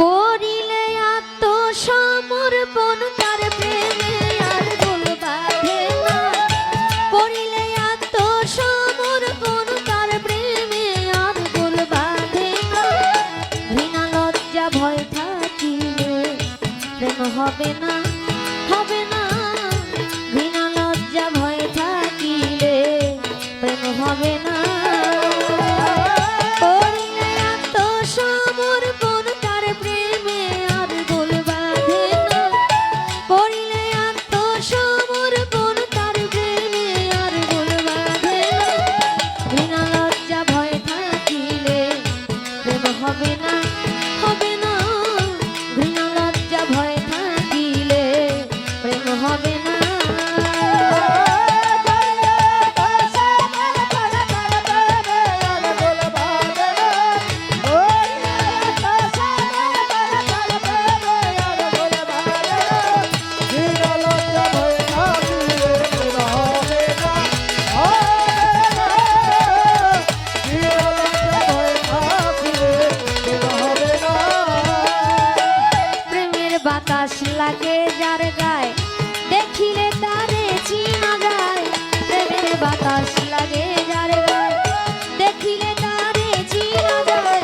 করিলে আত্মসমর্পণ, তার প্রেমে আর গোল বাঁধে করিলে আত্মসমর্পণ, তার প্রেমে আর গোল বাঁধে না। ঘৃণা লজ্জা ভয় থাকিলে প্রেম হবে না। বাতাস লাগে যার গায়ে। দেখিলে তারে চিনা যায়। প্রেমের বাতাস লাগে যার গায়ে। দেখিলে তারে চিনা যায়।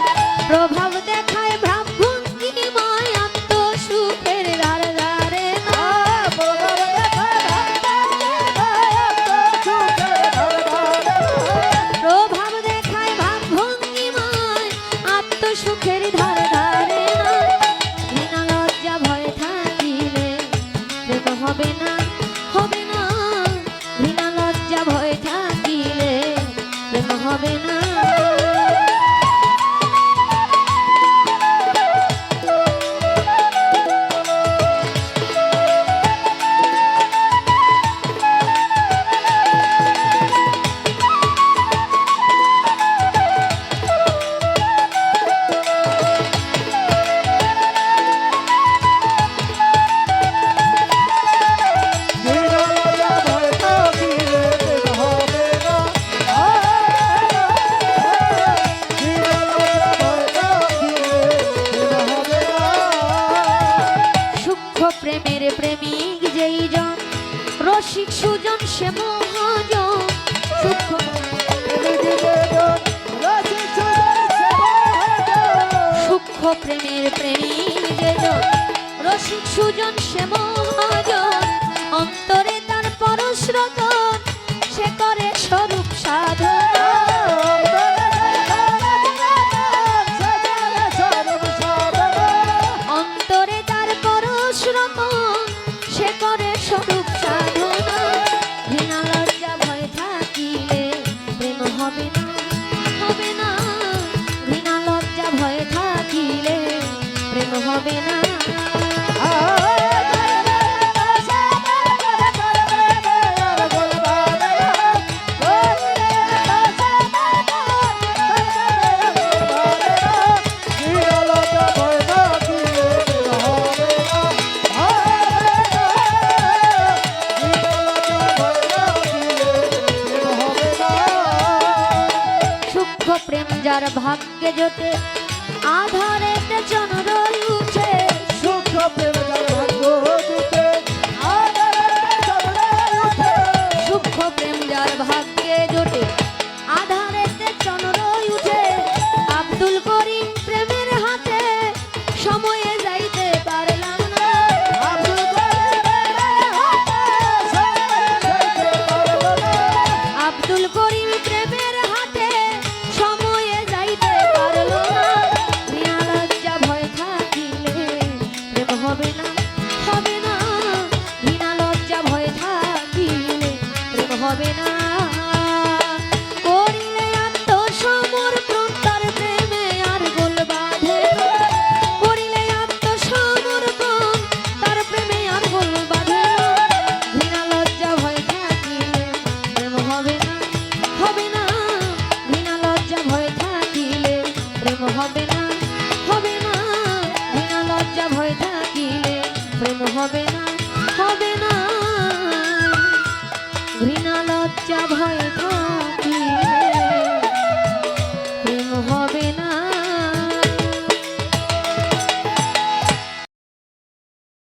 প্রভাব দেখায় ভাবভঙ্গিময় আত্মসুখের দ্বার দ্বারে প্রভাব দেখায় আত্মসুখের ধারে ধারে হবে না হবে না। লজ্জা ভয় থাকিলে হবে না। প্রেমের প্রেমী রসিক সুজন সে মহাজন অন্তরে তার পরশ্রত সে করে স্বরূপ সাধনা। হবে প্রেম যার ভাগ্যে জোটে আধারে চন্দ্র উঠে সূক্ষ্ম হবে না